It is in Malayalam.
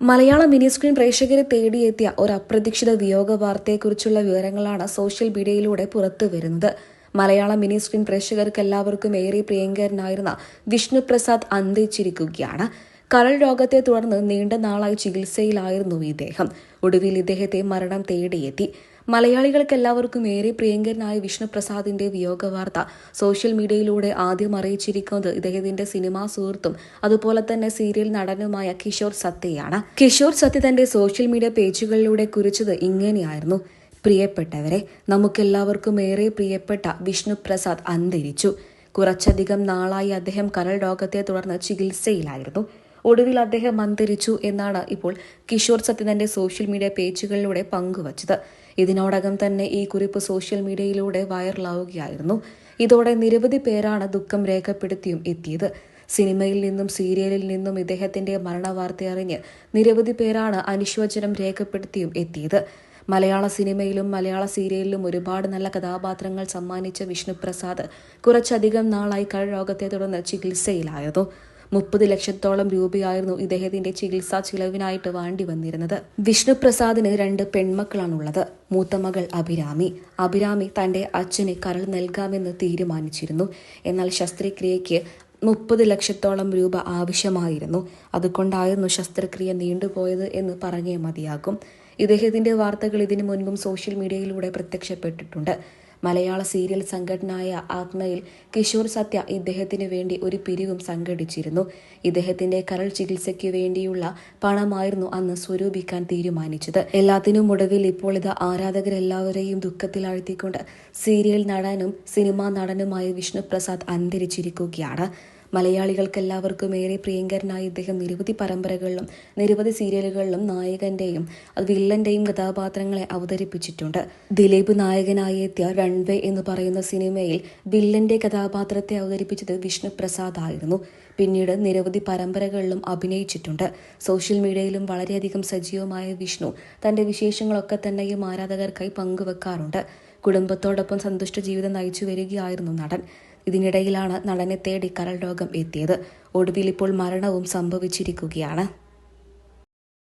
മലയാള മിനി സ്ക്രീൻ പ്രേക്ഷകരെ തേടിയെത്തിയ ഒരു അപ്രതീക്ഷിത വിയോഗ വാർത്തയെക്കുറിച്ചുള്ള വിവരങ്ങളാണ് സോഷ്യൽ മീഡിയയിലൂടെ പുറത്തു വരുന്നത്. മലയാള മിനി സ്ക്രീൻ പ്രേക്ഷകർക്ക് എല്ലാവർക്കും ഏറെ പ്രിയങ്കരനായിരുന്ന വിഷ്ണുപ്രസാദ് അന്തരിച്ചിരിക്കുകയാണ്. കരൾ രോഗത്തെ തുടർന്ന് നീണ്ട നാളായി ചികിത്സയിലായിരുന്നു ഇദ്ദേഹം. ഒടുവിൽ ഇദ്ദേഹത്തെ മരണം തേടിയെത്തി. മലയാളികൾക്ക് എല്ലാവർക്കും ഏറെ പ്രിയങ്കരനായ വിഷ്ണുപ്രസാദിന്റെ വിയോഗ വാർത്ത സോഷ്യൽ മീഡിയയിലൂടെ ആദ്യം അറിയിച്ചിരിക്കുന്നത് ഇദ്ദേഹത്തിന്റെ സിനിമാ സുഹൃത്തും അതുപോലെ തന്നെ സീരിയൽ നടനുമായ കിഷോർ സത്യയാണ്. കിഷോർ സത്യ തന്റെ സോഷ്യൽ മീഡിയ പേജുകളിലൂടെ കുറിച്ചത് ഇങ്ങനെയായിരുന്നു. പ്രിയപ്പെട്ടവരെ നമുക്കെല്ലാവർക്കും ഏറെ പ്രിയപ്പെട്ട വിഷ്ണുപ്രസാദ് അന്തരിച്ചു. കുറച്ചധികം നാളായി അദ്ദേഹം കരൾ രോഗത്തെ തുടർന്ന് ചികിത്സയിലായിരുന്നു. ഒടുവിൽ അദ്ദേഹം അന്തരിച്ചു എന്നാണ് ഇപ്പോൾ കിഷോർ സത്യനന്റെ സോഷ്യൽ മീഡിയ പേജുകളിലൂടെ പങ്കുവച്ചത്. ഇതിനോടകം തന്നെ ഈ കുറിപ്പ് സോഷ്യൽ മീഡിയയിലൂടെ വൈറലാവുകയായിരുന്നു. ഇതോടെ നിരവധി പേരാണ് ദുഃഖം രേഖപ്പെടുത്തിയും എത്തിയത്. സിനിമയിൽ നിന്നും സീരിയലിൽ നിന്നും ഇദ്ദേഹത്തിന്റെ മരണവാർത്ത അറിഞ്ഞ് നിരവധി പേരാണ് അനുശോചനം രേഖപ്പെടുത്തിയും എത്തിയത്. മലയാള സിനിമയിലും മലയാള സീരിയലിലും ഒരുപാട് നല്ല കഥാപാത്രങ്ങൾ സമ്മാനിച്ച വിഷ്ണുപ്രസാദ് കുറച്ചധികം നാളായി കഴരോഗത്തെ തുടർന്ന് ചികിത്സയിലായിരുന്നു. മുപ്പത് ലക്ഷത്തോളം രൂപയായിരുന്നു ഇദ്ദേഹത്തിന്റെ ചികിത്സാ ചിലവിനായിട്ട് വേണ്ടി വന്നിരുന്നത്. വിഷ്ണുപ്രസാദിന് രണ്ട് പെൺമക്കളാണുള്ളത്. മൂത്ത മകൾ അഭിരാമി. അഭിരാമി തന്റെ അച്ഛന് കരൾ നൽകാമെന്ന് തീരുമാനിച്ചിരുന്നു. എന്നാൽ ശസ്ത്രക്രിയയ്ക്ക് മുപ്പത് ലക്ഷത്തോളം രൂപ ആവശ്യമായിരുന്നു. അതുകൊണ്ടായിരുന്നു ശസ്ത്രക്രിയ നീണ്ടുപോയത് എന്ന് പറഞ്ഞേ മതിയാകും. ഇദ്ദേഹത്തിന്റെ വാർത്തകൾ ഇതിനു മുൻപും സോഷ്യൽ മീഡിയയിലൂടെ പ്രത്യക്ഷപ്പെട്ടിട്ടുണ്ട്. മലയാള സീരിയൽ സംഘടനയായ ആത്മയിൽ കിഷോർ സത്യ ഇദ്ദേഹത്തിന് വേണ്ടി ഒരു പിരിവും സംഘടിച്ചിരുന്നു. ഇദ്ദേഹത്തിന്റെ കരൾ ചികിത്സയ്ക്ക് വേണ്ടിയുള്ള പണമായിരുന്നു അന്ന് സ്വരൂപിക്കാൻ തീരുമാനിച്ചത്. എല്ലാത്തിനും ഒടുവിൽ ഇപ്പോൾ ഇത് ആരാധകരെല്ലാവരെയും ദുഃഖത്തിലാഴ്ത്തിക്കൊണ്ട് സീരിയൽ നടനും സിനിമാ നടനുമായ വിഷ്ണുപ്രസാദ് അന്തരിച്ചിരിക്കുകയാണ്. മലയാളികൾക്കെല്ലാവർക്കും ഏറെ പ്രിയങ്കരനായ ഇദ്ദേഹം നിരവധി പരമ്പരകളിലും നിരവധി സീരിയലുകളിലും നായകന്റെയും അത് വില്ലന്റെയും കഥാപാത്രങ്ങളെ അവതരിപ്പിച്ചിട്ടുണ്ട്. ദിലീപ് നായകനായി എത്തിയ റൺവേ എന്ന് പറയുന്ന സിനിമയിൽ വില്ലന്റെ കഥാപാത്രത്തെ അവതരിപ്പിച്ചത് വിഷ്ണു പ്രസാദ് ആയിരുന്നു. പിന്നീട് നിരവധി പരമ്പരകളിലും അഭിനയിച്ചിട്ടുണ്ട്. സോഷ്യൽ മീഡിയയിലും വളരെയധികം സജീവമായ വിഷ്ണു തന്റെ വിശേഷങ്ങളൊക്കെ തന്നെയും ആരാധകർക്കായി പങ്കുവെക്കാറുണ്ട്. കുടുംബത്തോടൊപ്പം സന്തുഷ്ട ജീവിതം നയിച്ചു വരികയായിരുന്നു നടൻ. ഇതിനിടയിലാണ് നടനെ തേടി കരൾ രോഗം എത്തിയത്. ഒടുവിൽ ഇപ്പോൾ മരണവും സംഭവിച്ചിരിക്കുകയാണ്.